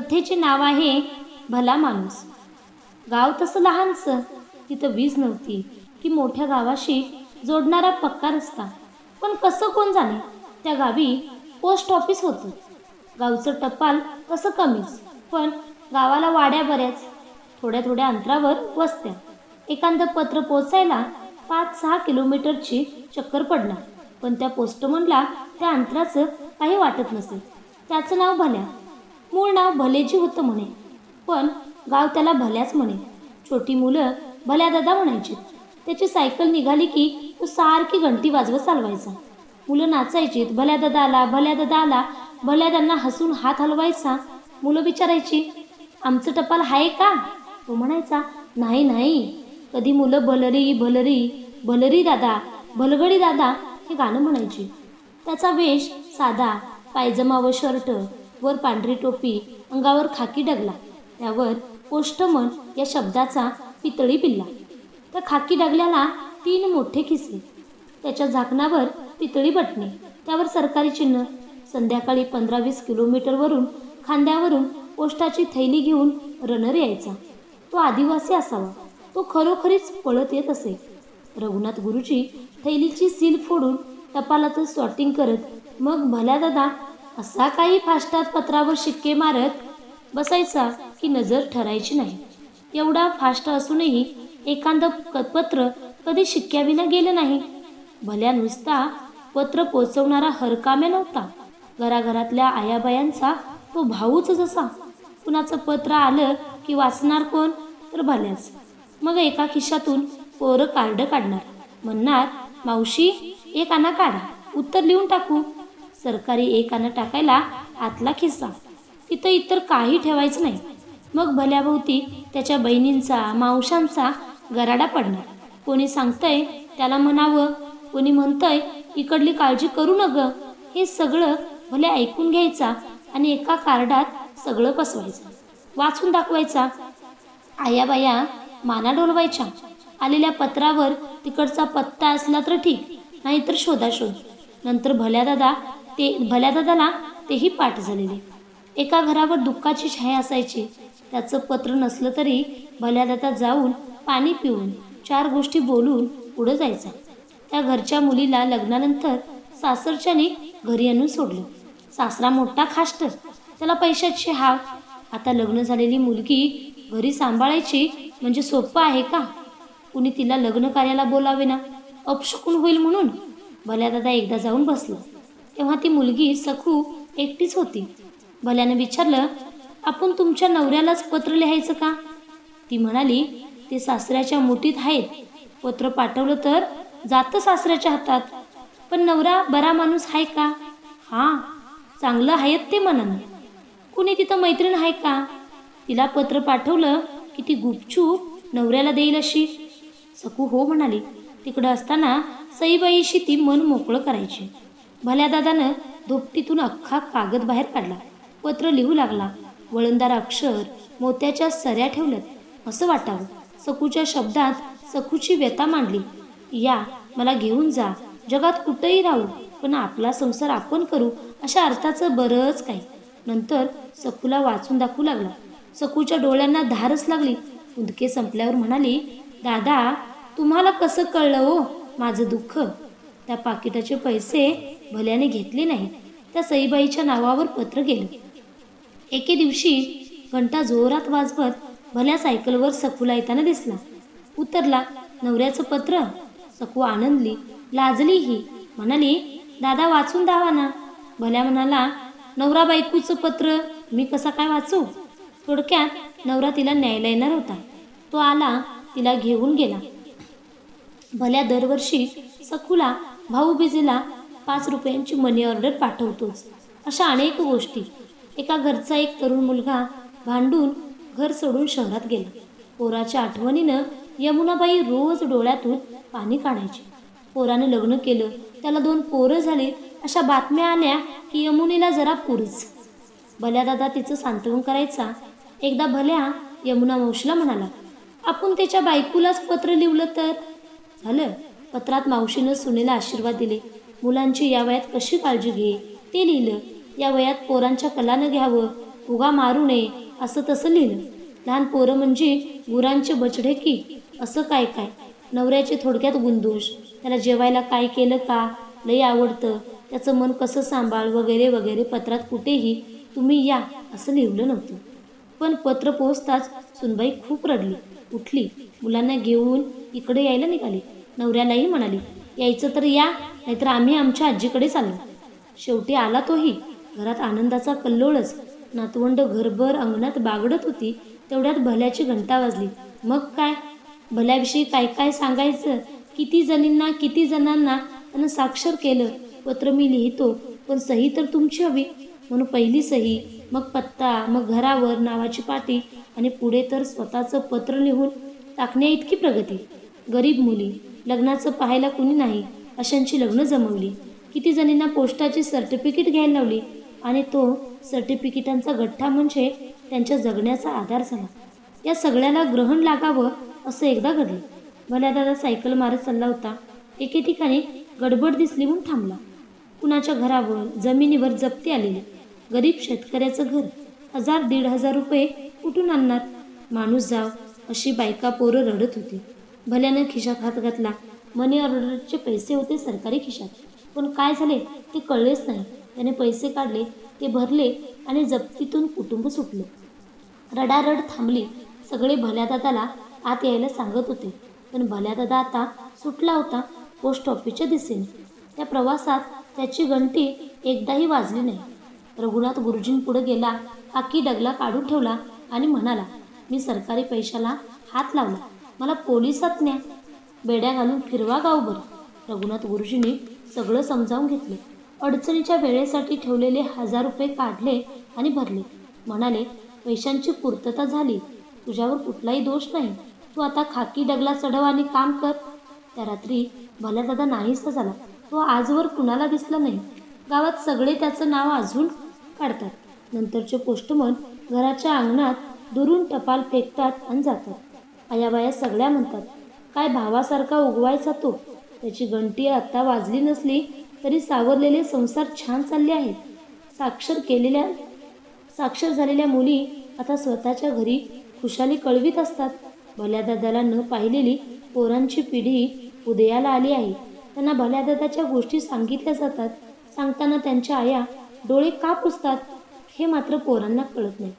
कथेचे नाव आहे भला माणूस. गाव तसं लहानसं तिथं वीज नव्हती. की मोठ्या गावाशी जोडणारा पक्का रस्ता. पण कसं कोण जाणे? त्या गावी पोस्ट ऑफिस होतं. गावचं टपाल तसं कमीच पण गावाला वाड्या बऱ्याच. थोड्या थोड्या अंतरावर वस्त्या. एखादं पत्र पोचायला पाच सहा किलोमीटरची चक्कर पडणार पण त्या पोस्टमनला त्या अंतराचं काही वाटत नसेल त्याचं नाव भल्या. मूळ नाव भलेजी होतं म्हणे. पण गाव त्याला भल्याच म्हणे. छोटी मुलं भल्या दादा म्हणायची. त्याची सायकल निघाली की तो सारखी घंटी वाजवत चालवायचा. मुलं नाचायचीत. भल्या दादा आला भल्या दादा आला. भल्या त्यांना हसून हात हलवायचा. मुलं विचारायची आमचं टपाल आहे का? तो म्हणायचा नाही नाही. कधी मुलं भलरी भलरी भलरी दादा भलगडी दादा हे गाणं म्हणायचे. त्याचा वेश साधा पायजमा व शर्ट वर पांढरी टोपी अंगावर खाकी डगला. त्यावर पोष्टमन या शब्दाचा पितळी पिल्ला. त्या खाकी डगल्याला तीन मोठे खिसले त्याच्या झाकणावर पितळी बटणे. त्यावर सरकारी चिन्ह. संध्याकाळी पंधरा वीस किलोमीटरवरून खांद्यावरून पोस्टाची थैली घेऊन रनर यायचा. तो आदिवासी असावा. तो खरोखरीच पळत येत असे. रघुनाथ गुरुजी थैलीची सील फोडून टपालाचं सॉर्टिंग करत मग भल्या दादा असा काही फास्टात पत्रावर शिक्के मारत बसायचा की नजर ठरायची नाही. एवढा फास्ट असूनही एखादं पत्र कधी शिक्क्याविना गेलं नाही. भल्या नुसता पत्र पोचवणारा हरकाम्या नव्हता. घराघरातल्या आयाबायांचा तो भाऊच जसा. कुणाचं पत्र आलं की वाचणार कोण? तर भल्याच. मग एका खिशातून पोरं कार्ड काढणार. म्हणणार मावशी एक आणा काढा उत्तर लिहून टाकू. सरकारी एक टाकायला आतला खिस्सा. तिथं इतर काही ठेवायचं नाही. मग भल्याभोवती त्याच्या बहिणींचा मावशांचा गराडा पडणार. कोणी सांगतंय त्याला म्हणावं. कोणी म्हणतंय इकडली काळजी करू न ग हे सगळं भले ऐकून घ्यायचा आणि एका कार्डात सगळं पसवायचं. वाचून दाखवायचा. आयाबाया माना डोलवायच्या. आलेल्या पत्रावर तिकडचा पत्ता असला तर ठीक नाहीतर शोधाशोध. नंतर भल्या दादा ते भल्या दादाला तेही पाठ झालेले. एका घरावर दुःखाची छाया असायची. त्याचं पत्र नसलं तरी भल्या दादा जाऊन पाणी पिऊन चार गोष्टी बोलून पुढं जायचा. त्या घरच्या मुलीला लग्नानंतर सासरच्याने घरी आणून सोडलं. सासरा मोठा खास्टर त्याला पैशाची हाव. आता लग्न झालेली मुलगी घरी सांभाळायची म्हणजे सोपं आहे का? कुणी तिला लग्न कार्याला बोलावे ना अपशकून होईल म्हणून? भल्या दादा एकदा जाऊन बसला. तेव्हा ती मुलगी सखू एकटीच होती. भल्यानं विचारलं आपण तुमच्या नवऱ्यालाच पत्र लिहायचं का? ती म्हणाली ते सासऱ्याच्या मुठीत आहेत. पत्र पाठवलं तर जातं सासऱ्याच्या हातात. पण नवरा बरा माणूस आहे का? हां चांगलं आहेत ते मनानं कुणी तिथं मैत्रीण आहे का? तिला पत्र पाठवलं की ती गुपचूप नवऱ्याला देईल अशी. सकू हो म्हणाली. तिकडं असताना सईबाईशी ती मन मोकळं करायची. भल्या दादानं धोपटीतून अख्खा कागद बाहेर काढला. पत्र लिहू लागला. वळणदार अक्षर मोत्याच्या सऱ्या ठेवल्यात. असं वाटावं. सकूच्या शब्दात सकूची व्यथा मांडली. या मला घेऊन जा. जगात कुठंही राहू पण आपला संसार आपण करू अशा अर्थाचं बरंच काही. नंतर सकूला वाचून दाखवू लागला. सकूच्या डोळ्यांना धारच लागली. उदके संपल्यावर म्हणाली दादा तुम्हाला कसं कळलं हो? माझं दुःख. त्या पाकिटाचे पैसे भल्याने घेतले नाही त्या सईबाईच्या नावावर पत्र गेलं. एके दिवशी घंटा जोरात वाजवत भल्या सायकलवर सखूला येताना दिसला. उतरला नवऱ्याचं पत्र. सकू आनंदली लाजलीही म्हणाली दादा वाचून दावा ना. भल्या म्हणाला नवरा बायकोचं पत्र मी कसा काय वाचू? थोडक्यात नवरा तिला न्यायला येणार होता. तो आला तिला घेऊन गेला. भल्या दरवर्षी सखूला भाऊबीजेला पाच रुपयांची मनी ऑर्डर पाठवतोच. अशा अनेक गोष्टी. एका घरचा एक तरुण मुलगा भांडून घर सोडून शहरात गेला. पोराच्या आठवणीनं यमुनाबाई रोज डोळ्यातून पाणी काढायची. पोराने लग्न केलं त्याला दोन पोरं झाली अशा बातम्या आल्या की यमुनेला जरा पुरच. भल्या दादा तिचं सांत्वन करायचा. एकदा भल्या यमुना मावशीला म्हणाला आपण त्याच्या बायकोलाच पत्र लिवलं तर झालं. पत्रात मावशीनं सुनेला आशीर्वाद दिले. मुलांची या वयात कशी काळजी घे? ते लिहिलं या वयात पोरांच्या कलानं घ्यावं उगा मारू नये असं तसं लिहिलं. लहान पोरं म्हणजे गुरांचे बछडे की? असं काय काय? नवऱ्याचे थोडक्यात गुंदोष. त्याला जेवायला काय केलं का? लई आवडतं. त्याचं मन कसं सांभाळ? वगैरे वगैरे. पत्रात कुठेही तुम्ही या असं लिहिलं नव्हतं. पण पत्र पोहोचताच सुनबाई खूप रडली. उठली. मुलांना घेऊन इकडे यायला निघाली. नवऱ्यालाही म्हणाली यायचं तर या नाहीतर आम्ही आमच्या आजीकडे चाललो शेवटी आला तोही. घरात आनंदाचा कल्लोळच. नातवंड घरभर अंगणात बागडत होती तेवढ्यात भल्याची घंटा वाजली. मग काय? भल्याविषयी काय काय सांगायचं? किती जणींना किती जणांना? त्यानं साक्षर केलं. पत्र मी लिहितो पण सही तर तुमची हवी. म्हणून पहिली सही मग पत्ता मग घरावर नावाची पाटी आणि पुढे तर स्वतःचं पत्र लिहून टाकण्या इतकी प्रगती. गरीब मुली लग्नाचं पाहायला कुणी नाही अशांची लग्न जमवली. किती जणींना पोस्टाची सर्टिफिकेट घ्यायला लावली आणि तो सर्टिफिकेटांचा गठ्ठा म्हणजे त्यांच्या जगण्याचा आधार झाला. या सगळ्याला ग्रहण लागावं असं एकदा घडलं. भल्या दादा सायकल मारत चालला होता. एके ठिकाणी गडबड दिसली म्हणून थांबला. कुणाच्या घरावर जमिनीवर जप्ती आलेली. गरीब शेतकऱ्याचं घर. हजार दीड हजार रुपये कुठून आणणार? माणूस जाव अशी बायका पोरं रडत होती. भल्यानं खिशात हात घातला. मनी ऑर्डरचे पैसे होते सरकारी खिशात. पण काय झाले ते कळलेच नाही. त्याने पैसे काढले ते भरले आणि जप्तीतून कुटुंब सुटलं. रडारड थांबली. सगळे भल्यादादाला आत यायला सांगत होते. पण भल्यादादा आता सुटला होता. पोस्ट ऑफिसच्या दिशेने. त्या प्रवासात त्याची घंटी एकदाही वाजली नाही. रघुनाथ गुरुजींपुढे गेला आखी डगला काढून ठेवला आणि म्हणाला मी सरकारी पैशाला हात लावला. मला पोलिसात न्या. बेड्या घालून फिरवा गावभर. रघुनाथ गुरुजींनी सगळं समजावून घेतले. अडचणीच्या वेळेसाठी ठेवलेले हजार रुपये काढले आणि भरले. म्हणाले पैशांची पूर्तता झाली. तुझ्यावर कुठलाही दोष नाही. तू आता खाकी डगला चढव आणि काम कर. त्या रात्री भल्या दादा नाहीसा झाला. तो आजवर कुणाला दिसला नाही. गावात सगळे त्याचं नाव अजून काढतात. नंतरचे पोस्टमन घराच्या अंगणात दुरून टपाल फेकतात आणि जातात. आयाबाया सगळ्या म्हणतात काय भावासारखा उगवायचा तो? त्याची घंटी आत्ता वाजली नसली तरी सावरलेले संसार छान चालले आहेत. साक्षर केलेल्या साक्षर झालेल्या मुली आता स्वतःच्या घरी खुशाली कळवीत असतात. भल्या दादाला न पाहिलेली पोरांची पिढी उदयाला आली आहे. त्यांना भल्या दादाच्या गोष्टी सांगितल्या जातात. सांगताना त्यांच्या आया डोळे का पुसतात हे मात्र पोरांना कळत नाही.